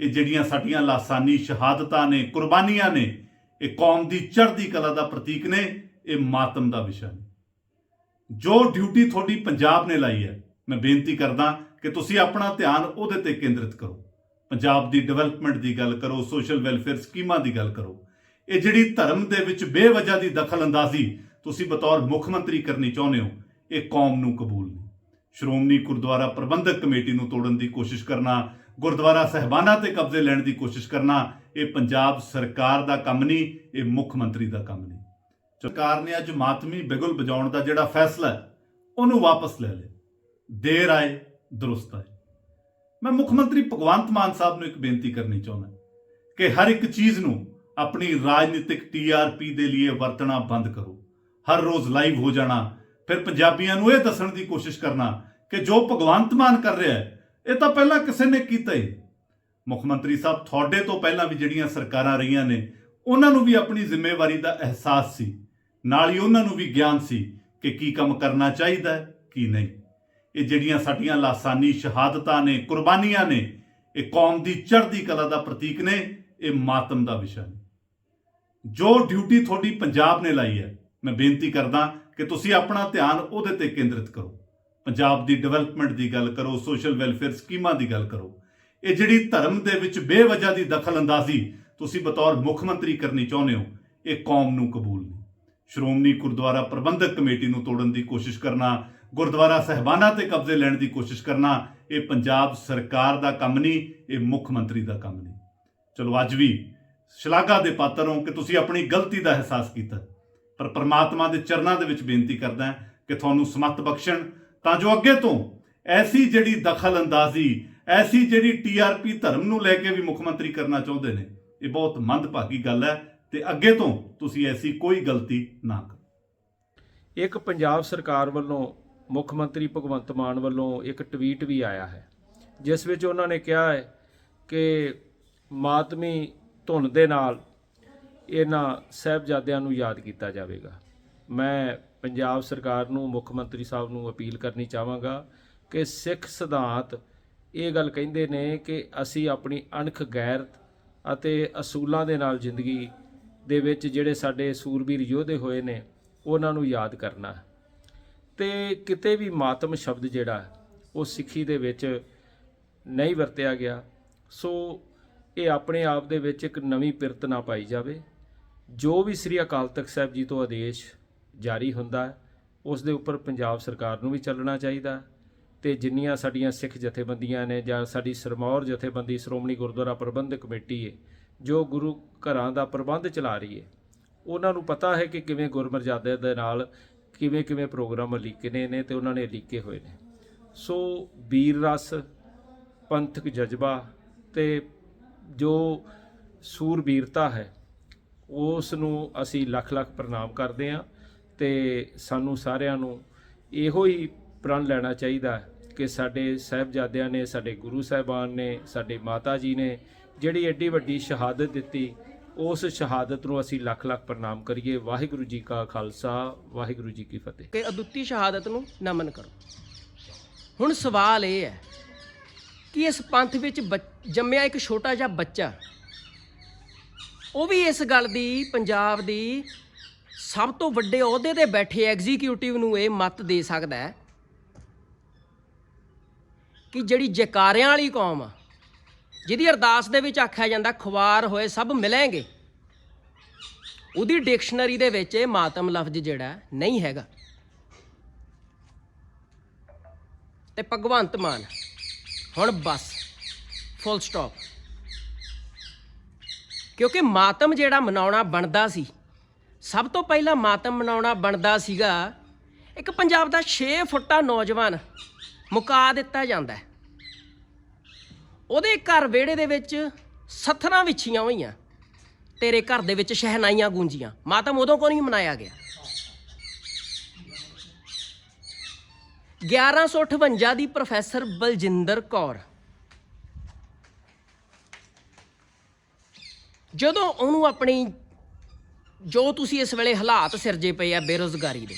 ਇਹ ਜਿਹੜੀਆਂ ਸਾਡੀਆਂ ਲਾਸਾਨੀ ਸ਼ਹਾਦਤਾਂ ਨੇ, ਕੁਰਬਾਨੀਆਂ ਨੇ, ਇਹ ਕੌਮ ਦੀ ਚੜ੍ਹਦੀ ਕਲਾ ਦਾ ਪ੍ਰਤੀਕ ਨੇ, ਇਹ ਮਾਤਮ ਦਾ ਵਿਸ਼ਾ ਨੇ। ਜੋ ਡਿਊਟੀ ਤੁਹਾਡੀ ਪੰਜਾਬ ਨੇ ਲਾਈ ਹੈ, ਮੈਂ ਬੇਨਤੀ ਕਰਦਾ ਕਿ ਤੁਸੀਂ ਆਪਣਾ ਧਿਆਨ ਉਹਦੇ ਤੇ ਕੇਂਦਰਿਤ ਕਰੋ। ਪੰਜਾਬ ਦੀ ਡਿਵੈਲਪਮੈਂਟ ਦੀ ਗੱਲ ਕਰੋ, ਸੋਸ਼ਲ ਵੈਲਫੇਅਰ ਸਕੀਮਾਂ ਦੀ ਗੱਲ ਕਰੋ। ਇਹ ਜਿਹੜੀ ਧਰਮ ਦੇ ਵਿੱਚ ਬੇਵਜ੍ਹਾ ਦੀ ਦਖਲਅੰਦਾਜ਼ੀ ਤੁਸੀਂ ਬਤੌਰ ਮੁੱਖ ਮੰਤਰੀ ਕਰਨੀ ਚਾਹੁੰਦੇ ਹੋ, ਇਹ ਕੌਮ ਨੂੰ ਕਬੂਲ ਨਹੀਂ। ਸ਼੍ਰੋਮਣੀ ਗੁਰਦੁਆਰਾ ਪ੍ਰਬੰਧਕ ਕਮੇਟੀ ਨੂੰ ਤੋੜਨ ਦੀ ਕੋਸ਼ਿਸ਼ ਕਰਨਾ ਗੁਰਦੁਆਰਾ ਸਹਿਬਾਨਾਂ ਤੇ ਕਬਜ਼ੇ ਲੈਣ ਦੀ ਕੋਸ਼ਿਸ਼ ਕਰਨਾ, ਇਹ ਪੰਜਾਬ ਸਰਕਾਰ ਦਾ ਕੰਮ ਨਹੀਂ, ਇਹ ਮੁੱਖ ਮੰਤਰੀ ਦਾ ਕੰਮ ਨਹੀਂ। ਸਰਕਾਰ ਨੇ ਅੱਜ ਮਾਤਮੀ ਬਿਗੁਲ ਵਜਾਉਣ ਦਾ ਜਿਹੜਾ ਫੈਸਲਾ ਉਹਨੂੰ ਵਾਪਸ ਲੈ ਲਿਆ। ਦੇਰ ਆਏ, ਦਰੁਸਤ ਆਏ। ਮੈਂ ਮੁੱਖ ਮੰਤਰੀ ਭਗਵੰਤ ਮਾਨ ਸਾਹਿਬ ਨੂੰ ਇੱਕ ਬੇਨਤੀ ਕਰਨੀ ਚਾਹੁੰਦਾ ਕਿ ਹਰ ਇੱਕ ਚੀਜ਼ ਨੂੰ ਆਪਣੀ ਰਾਜਨੀਤਿਕ ਟੀਆਰਪੀ ਦੇ ਲਈ ਵਰਤਣਾ ਬੰਦ ਕਰੋ। ਹਰ ਰੋਜ਼ ਲਾਈਵ ਹੋ ਜਾਣਾ, ਫਿਰ ਪੰਜਾਬੀਆਂ ਨੂੰ ਇਹ ਦੱਸਣ ਦੀ ਕੋਸ਼ਿਸ਼ ਕਰਨਾ ਕਿ ਜੋ ਭਗਵੰਤ ਮਾਨ ਕਰ ਰਿਹਾ ਹੈ ਇਹ ਤਾਂ ਪਹਿਲਾਂ ਕਿਸੇ ਨੇ ਕੀਤਾ ਹੀ। ਮੁੱਖ ਮੰਤਰੀ ਸਾਹਿਬ, ਤੁਹਾਡੇ ਤੋਂ ਪਹਿਲਾਂ ਵੀ ਜਿਹੜੀਆਂ ਸਰਕਾਰਾਂ ਰਹੀਆਂ ਨੇ, ਉਹਨਾਂ ਨੂੰ ਵੀ ਆਪਣੀ ਜ਼ਿੰਮੇਵਾਰੀ ਦਾ ਅਹਿਸਾਸ ਸੀ। ਨਾਲ ਹੀ ਉਹਨਾਂ ਨੂੰ ਵੀ ਗਿਆਨ ਸੀ ਕਿ ਕੀ ਕੰਮ ਕਰਨਾ ਚਾਹੀਦਾ ਕੀ ਨਹੀਂ। ਇਹ ਜਿਹੜੀਆਂ ਸਾਡੀਆਂ ਲਾਸਾਨੀ ਸ਼ਹਾਦਤਾਂ ਨੇ, ਕੁਰਬਾਨੀਆਂ ਨੇ, ਇਹ ਕੌਮ ਦੀ ਚੜ੍ਹਦੀ ਕਲਾ ਦਾ ਪ੍ਰਤੀਕ ਨੇ, ਇਹ ਮਾਤਮ ਦਾ ਵਿਸ਼ਾ ਨੇ। ਜੋ ਡਿਊਟੀ ਤੁਹਾਡੀ ਪੰਜਾਬ ਨੇ ਲਾਈ ਹੈ, ਮੈਂ ਬੇਨਤੀ ਕਰਦਾ ਕਿ ਤੁਸੀਂ ਆਪਣਾ ਧਿਆਨ ਉਹਦੇ ਤੇ ਕੇਂਦਰਿਤ ਕਰੋ। ਪੰਜਾਬ ਦੀ ਡਿਵੈਲਪਮੈਂਟ ਦੀ ਗੱਲ ਕਰੋ ਸੋਸ਼ਲ ਵੈਲਫੇਅਰ ਸਕੀਮਾਂ ਦੀ ਗੱਲ ਕਰੋ, ਇਹ ਜਿਹੜੀ ਧਰਮ ਦੇ ਵਿੱਚ ਬੇਵਜ੍ਹਾ ਦੀ ਦਖਲਅੰਦਾਜ਼ੀ ਤੁਸੀਂ ਬਤੌਰ ਮੁੱਖ ਮੰਤਰੀ ਕਰਨੀ ਚਾਹੁੰਦੇ ਹੋ, ਇਹ ਕੌਮ ਨੂੰ ਕਬੂਲ ਨਹੀਂ। ਸ਼੍ਰੋਮਣੀ ਗੁਰਦੁਆਰਾ ਪ੍ਰਬੰਧਕ ਕਮੇਟੀ ਨੂੰ ਤੋੜਨ ਦੀ ਕੋਸ਼ਿਸ਼ ਕਰਨਾ, ਗੁਰਦੁਆਰਾ ਸਹਿਬਾਨਾਂ ਤੇ ਕਬਜ਼ੇ ਲੈਣ ਦੀ ਕੋਸ਼ਿਸ਼ ਕਰਨਾ, ਇਹ ਪੰਜਾਬ ਸਰਕਾਰ ਦਾ ਕੰਮ ਨਹੀਂ, ਇਹ ਮੁੱਖ ਮੰਤਰੀ ਦਾ ਕੰਮ ਨਹੀਂ। ਚਲੋ ਅੱਜ ਵੀ ਸ਼ਲਾਘਾ ਦੇ ਪਾਤਰ ਹੋ ਕਿ ਤੁਸੀਂ ਆਪਣੀ ਗਲਤੀ ਦਾ ਅਹਿਸਾਸ ਕੀਤਾ। ਪਰ ਪ੍ਰਮਾਤਮਾ ਦੇ ਚਰਨਾਂ ਦੇ ਵਿੱਚ ਬੇਨਤੀ ਕਰਦਾ ਕਿ ਤੁਹਾਨੂੰ ਸਮੱਤ ਬਖਸ਼ਣ ਤਾਂ ਜੋ ਅੱਗੇ ਤੋਂ ਐਸੀ ਜਿਹੜੀ ਦਖਲ ਅੰਦਾਜ਼ੀ ਐਸੀ ਜਿਹੜੀ ਟੀਆਰਪੀ ਧਰਮ ਨੂੰ ਲੈ ਕੇ ਵੀ ਮੁੱਖ ਮੰਤਰੀ ਕਰਨਾ ਚਾਹੁੰਦੇ ਨੇ, ਇਹ ਬਹੁਤ ਮੰਦਭਾਗੀ ਗੱਲ ਹੈ ਤੇ ਅੱਗੇ ਤੋਂ ਤੁਸੀਂ ਐਸੀ ਕੋਈ ਗਲਤੀ ਨਾ ਕਰੋ। ਇੱਕ ਪੰਜਾਬ ਸਰਕਾਰ ਵੱਲੋਂ, ਮੁੱਖ ਮੰਤਰੀ ਭਗਵੰਤ ਮਾਨ ਵੱਲੋਂ ਇੱਕ ਟਵੀਟ ਵੀ ਆਇਆ ਹੈ, ਜਿਸ ਵਿੱਚ ਉਹਨਾਂ ਨੇ ਕਿਹਾ ਹੈ ਕਿ ਮਾਤਮੀ ਧੁਨ ਦੇ ਨਾਲ ਇਹਨਾਂ ਸਾਹਿਬਜ਼ਾਦਿਆਂ ਨੂੰ ਯਾਦ ਕੀਤਾ ਜਾਵੇਗਾ। ਮੈਂ ਪੰਜਾਬ ਸਰਕਾਰ ਨੂੰ, ਮੁੱਖ ਮੰਤਰੀ ਸਾਹਿਬ ਨੂੰ ਅਪੀਲ ਕਰਨੀ ਚਾਹਾਂਗਾ ਕਿ ਸਿੱਖ ਸਿਧਾਂਤ ਇਹ ਗੱਲ ਕਹਿੰਦੇ ਨੇ ਕਿ ਅਸੀਂ ਆਪਣੀ ਅਣਖ ਗੈਰਤ ਅਤੇ ਅਸੂਲਾਂ ਦੇ ਨਾਲ ਜ਼ਿੰਦਗੀ ਦੇ ਵਿੱਚ ਜਿਹੜੇ ਸਾਡੇ ਸੂਰਬੀਰ ਯੋਧੇ ਹੋਏ ਨੇ, ਉਹਨਾਂ ਨੂੰ ਯਾਦ ਕਰਨਾ ਹੈ। ਤੇ ਕਿਤੇ ਵੀ ਮਾਤਮ ਸ਼ਬਦ ਜਿਹੜਾ, ਉਹ ਸਿੱਖੀ ਦੇ ਵਿੱਚ ਨਹੀਂ ਵਰਤਿਆ ਗਿਆ ਸੋ ਇਹ ਆਪਣੇ ਆਪ ਦੇ ਵਿੱਚ ਇੱਕ ਨਵੀਂ ਪਿਰਤ ਨਾ ਪਾਈ ਜਾਵੇ ਜੋ ਵੀ ਸ੍ਰੀ ਅਕਾਲ ਤਖਤ ਸਾਹਿਬ ਜੀ ਤੋਂ ਆਦੇਸ਼ ਜਾਰੀ ਹੁੰਦਾ ਉਸ ਦੇ ਉੱਪਰ ਪੰਜਾਬ ਸਰਕਾਰ ਨੂੰ ਵੀ ਚੱਲਣਾ ਚਾਹੀਦਾ ਹੈ। ਤੇ ਜਿੰਨੀਆਂ ਸਾਡੀਆਂ ਸਿੱਖ ਜਥੇਬੰਦੀਆਂ ਨੇ ਜਾਂ ਸਾਡੀ ਸਰਮੌਰ ਜਥੇਬੰਦੀ, ਸ਼੍ਰੋਮਣੀ ਗੁਰਦੁਆਰਾ ਪ੍ਰਬੰਧਕ ਕਮੇਟੀ ਹੈ, ਜੋ ਗੁਰੂ ਘਰਾਂ ਦਾ ਪ੍ਰਬੰਧ ਚਲਾ ਰਹੀ ਹੈ, ਉਹਨਾਂ ਨੂੰ ਪਤਾ ਹੈ ਕਿ ਕਿਵੇਂ ਗੁਰਮਰਜ਼ਾਦੇ ਦੇ ਨਾਲ ਕਿਵੇਂ ਕਿਵੇਂ ਪ੍ਰੋਗਰਾਮ ਲਿਖਣੇ ਨੇ ਤੇ ਉਹਨਾਂ ਨੇ ਲਿਖੇ ਹੋਏ ਨੇ। ਸੋ ਵੀਰ ਰਸ, ਪੰਥਕ ਜਜ਼ਬਾ ਤੇ ਜੋ ਸੂਰਬੀਰਤਾ ਹੈ, ਉਸ ਨੂੰ ਅਸੀਂ ਲੱਖ ਲੱਖ ਪ੍ਰਣਾਮ ਕਰਦੇ ਹਾਂ। ਤੇ ਸਾਨੂੰ ਸਾਰਿਆਂ ਨੂੰ ਇਹੋ ਹੀ ਪ੍ਰਣ ਲੈਣਾ ਚਾਹੀਦਾ ਕਿ ਸਾਡੇ ਸਾਹਿਬਜ਼ਾਦਿਆਂ ਨੇ, ਸਾਡੇ ਗੁਰੂ ਸਾਹਿਬਾਨ ਨੇ, ਸਾਡੇ ਮਾਤਾ ਜੀ ਨੇ ਜਿਹੜੀ ਐਡੀ ਵੱਡੀ ਸ਼ਹਾਦਤ ਦਿੱਤੀ, ਉਸ ਸ਼ਹਾਦਤ ਨੂੰ ਅਸੀਂ ਲੱਖ ਲੱਖ ਪ੍ਰਣਾਮ ਕਰੀਏ। ਵਾਹਿਗੁਰੂ ਜੀ ਕਾ ਖਾਲਸਾ, ਵਾਹਿਗੁਰੂ ਜੀ ਕੀ ਫਤਿਹ। ਕਿ ਅਦੁੱਤੀ ਸ਼ਹਾਦਤ ਨੂੰ ਨਮਨ ਕਰੋ। ਹੁਣ ਸਵਾਲ ਇਹ ਹੈ ਕਿ ਇਸ ਪੰਥ ਵਿੱਚ ਬੱਚ- ਜੰਮਿਆ ਇੱਕ ਛੋਟਾ ਜਿਹਾ ਬੱਚਾ, ਉਹ ਵੀ ਇਸ ਗੱਲ ਦੀ, ਪੰਜਾਬ ਦੀ ਸਭ ਤੋਂ ਵੱਡੇ ਅਹੁਦੇ ਤੇ ਬੈਠੇ ਐਗਜ਼ੀਕਿਊਟਿਵ ਨੂੰ ਇਹ ਮਤ ਦੇ ਸਕਦਾ ਹੈ ਕਿ ਜਿਹੜੀ ਜਕਾਰਿਆਂ ਵਾਲੀ ਕੌਮ ਆ, ਜਿਹਦੀ ਅਰਦਾਸ ਦੇ ਵਿੱਚ ਆਖਿਆ ਜਾਂਦਾ ਖੁਆਰ ਹੋਏ ਸਭ ਮਿਲਣਗੇ, ਉਹਦੀ ਡਿਕਸ਼ਨਰੀ ਦੇ ਵਿੱਚ ਇਹ ਮਾਤਮ ਲਫ਼ਜ਼ ਜਿਹੜਾ ਨਹੀਂ ਹੈਗਾ। ਤੇ ਭਗਵੰਤ ਮਾਨ, ਹੁਣ ਬਸ ਫੁੱਲ ਸਟਾਪ ਕਿਉਂਕਿ ਮਾਤਮ ਜਿਹੜਾ ਮਨਾਉਣਾ ਬਣਦਾ ਸੀ ਸਭ ਤੋਂ ਪਹਿਲਾਂ ਮਾਤਮ ਮਨਾਉਣਾ ਬਣਦਾ ਸੀਗਾ। ਇੱਕ ਪੰਜਾਬ ਦਾ 6 ਫੁੱਟਾ ਨੌਜਵਾਨ ਮੁਕਾ ਦਿੱਤਾ ਜਾਂਦਾ ਉਹਦੇ ਘਰ ਵਿਹੜੇ ਦੇ ਵਿੱਚ ਸੱਥਰਾਂ ਵਿਛੀਆਂ ਹੋਈਆਂ। ਤੇਰੇ ਘਰ ਦੇ ਵਿੱਚ ਸ਼ਹਿਨਾਈਆਂ ਗੂੰਜੀਆਂ। ਮਾਤਮ ਉਦੋਂ ਕੋ ਨਹੀਂ ਮਨਾਇਆ ਗਿਆ? 1158 ਦੀ ਪ੍ਰੋਫੈਸਰ ਬਲਜਿੰਦਰ ਕੌਰ। ਜਦੋਂ ਉਹਨੂੰ ਆਪਣੀ ਜੋ ਤੁਸੀਂ ਇਸ ਵੇਲੇ ਹਾਲਾਤ ਸਿਰਜੇ ਪਏ ਆ ਬੇਰੋਜ਼ਗਾਰੀ ਦੇ।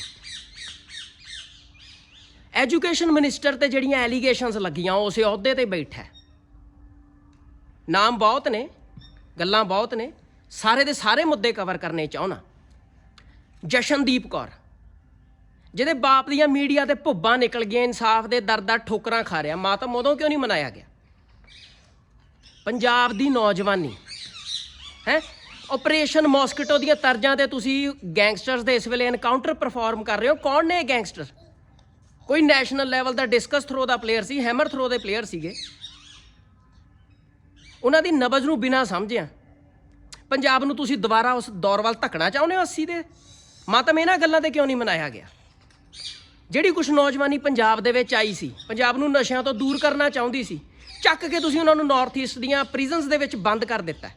ਐਜੂਕੇਸ਼ਨ ਮਿਨਿਸਟਰ ਤੇ ਜਿਹੜੀਆਂ ਐਲੀਗੇਸ਼ਨਸ ਲੱਗੀਆਂ, ਉਹ ਉਸੇ ਅਹੁਦੇ ਤੇ ਬੈਠਾ ਹੈ। ਨਾਮ ਬਹੁਤ ਨੇ, ਗੱਲਾਂ ਬਹੁਤ ਨੇ, ਸਾਰੇ ਦੇ ਸਾਰੇ ਮੁੱਦੇ ਕਵਰ ਕਰਨੇ ਚਾਹਣਾ ਜਸ਼ਨਦੀਪ ਕੌਰ, ਜਿਹਦੇ ਬਾਪ ਦੀਆਂ ਮੀਡੀਆ ਤੇ ਭੁੱਬਾਂ ਨਿਕਲ ਗਈਆਂ, ਇਨਸਾਫ ਦੇ ਦਰ ਦਰ ਠੋਕਰਾਂ ਖਾ ਰਿਹਾ, ਮਾਤਮ ਉਦੋਂ ਕਿਉਂ ਨਹੀਂ ਮਨਾਇਆ ਗਿਆ? ਪੰਜਾਬ ਦੀ ਨੌਜਵਾਨੀ, ਹੈ? ਆਪਰੇਸ਼ਨ ਮੌਸਕੀਟੋ ਦੀਆਂ ਤਰਜ਼ਾਂ ਤੇ ਤੁਸੀਂ ਗੈਂਗਸਟਰਸ ਦੇ ਇਸ ਵੇਲੇ ਐਨਕਾਊਂਟਰ ਪਰਫਾਰਮ ਕਰ ਰਹੇ ਹੋ। ਕੌਣ ਨੇ ਇਹ ਗੈਂਗਸਟਰ ਕੋਈ ਨੈਸ਼ਨਲ ਲੈਵਲ ਦਾ ਡਿਸਕਸ ਥਰੋ ਦਾ ਪਲੇਅਰ ਸੀ ਹੈਮਰ ਥਰੋ ਦੇ ਪਲੇਅਰ ਸੀਗੇ। ਉਹਨਾਂ ਦੀ ਨਬਜ਼ ਨੂੰ ਬਿਨਾਂ ਸਮਝਿਆ ਪੰਜਾਬ ਨੂੰ ਤੁਸੀਂ ਦੁਬਾਰਾ ਉਸ ਦੌਰ ਵੱਲ ਧੱਕਣਾ ਚਾਹੁੰਦੇ ਹੋ 80 ਦੇ? ਮਾਤਮ ਇਹਨਾਂ ਗੱਲਾਂ ਤੇ ਕਿਉਂ ਨਹੀਂ ਮਨਾਇਆ ਗਿਆ? ਜਿਹੜੀ ਕੁਝ ਨੌਜਵਾਨੀ ਪੰਜਾਬ ਦੇ ਵਿੱਚ ਆਈ ਸੀ, ਪੰਜਾਬ ਨੂੰ ਨਸ਼ਿਆਂ ਤੋਂ ਦੂਰ ਕਰਨਾ ਚਾਹੁੰਦੀ ਸੀ, ਚੱਕ ਕੇ ਤੁਸੀਂ ਉਹਨਾਂ ਨੂੰ ਨਾਰਥ ਈਸਟ ਦੀਆਂ ਪ੍ਰਿਜ਼ਨਸ ਦੇ ਵਿੱਚ ਬੰਦ ਕਰ ਦਿੱਤਾ।